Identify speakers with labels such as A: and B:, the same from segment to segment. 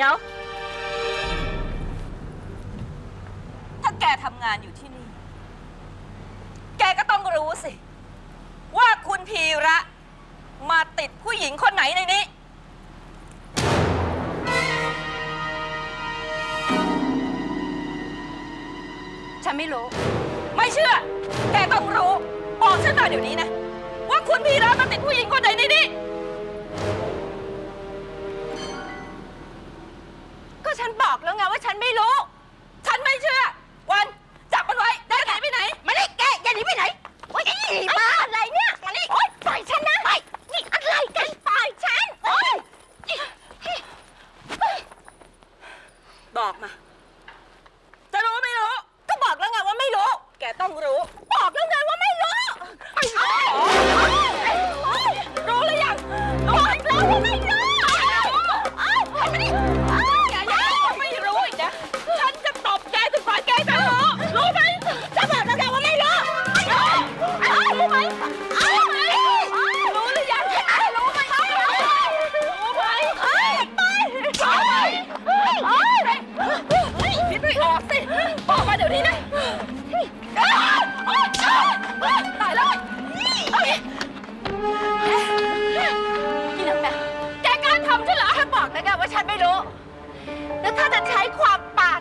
A: ี๋ยว ถ้าแกทำงานอยู่ที่นี่ แกก็ต้องรู้สิ ว่าคุณพีระมาติดผู้หญิงคนไหนในนี้
B: ฉันไม่รู้
A: ไม่เชื่อ แกต้องรู้ บอกฉันมาเดี๋ยวนี้นะ ว่าคุณพีระมาติดผู้หญิงคนไหนในนี้
B: บอกมา
A: จะรู้ไม่รู้
B: ก็บอกแล้วไงว่าไม่รู้
A: แกต้องรู้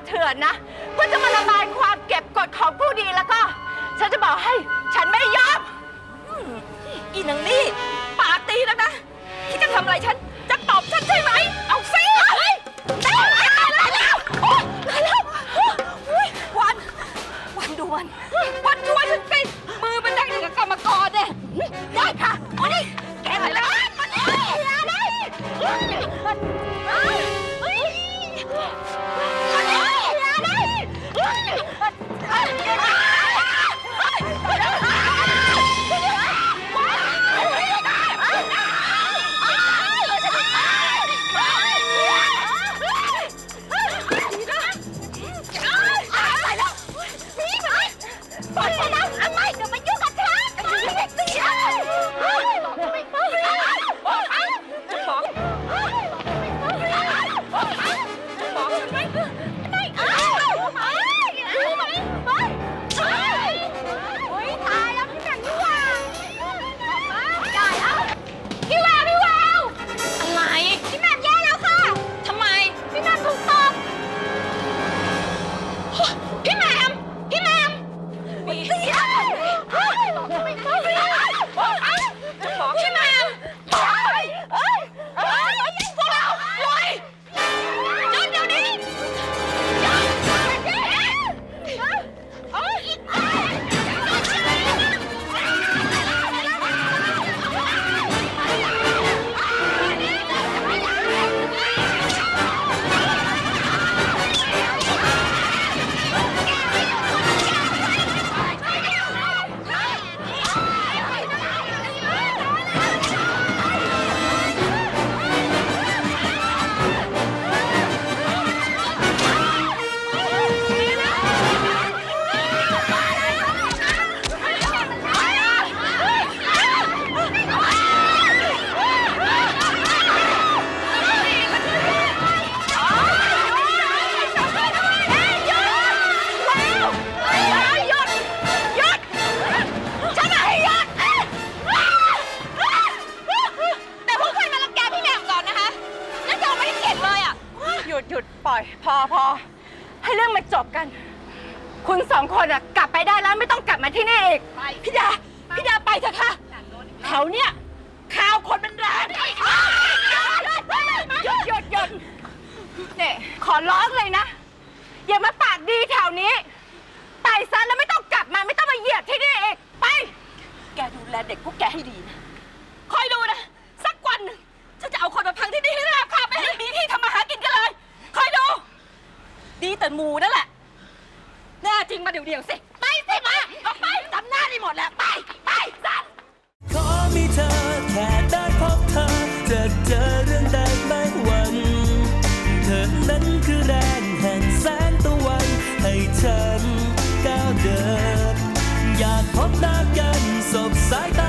A: เถื่
B: อนนะเพื่อจะมาระบายความเก็บกดของผู้ดีแล้วก็ ฉันจะบอกให้ฉันไม่ยอม
A: อีนังนี่ปากตีแล้วนะคิดจะทำอะไรฉัน ป
B: ล่อย พอพ
A: อ
B: ให้เรื่องมันจบกัน คุณสองคนอะกลับไปได้แล้วไม่ต้องกลับมาที่นี่อีกพี่ดาพี่ดาไปเถอะค่ะแถวเนี้ยข่าวคนมันแรงหยุดหยุดหยุดเนี่ยขอร้องเลยนะ อย่ามาปากดีแถวนี้ไปซะแล้วไม่ต้องกลับมาไม่ต้องมาเหยียบที่นี่อีกไป
A: แกดูแลเด็กพวกแกให้ดีนะคอยดูนะ มูนั่นแหละ แน่จริงมาเดี๋ยวๆสิ
B: ไปสิมาออกไปทำหน้านี่หมดแล้ว ไป ไปสัน
C: ขอมีเธอแค่ได้พบเธอ จะเจอเรื่องใดไม่หวัน เธอนั้นคือแรงแห่งแสงตะวัน ให้ฉันก้าวเดิน อยากพบหน้ากันสบสายตา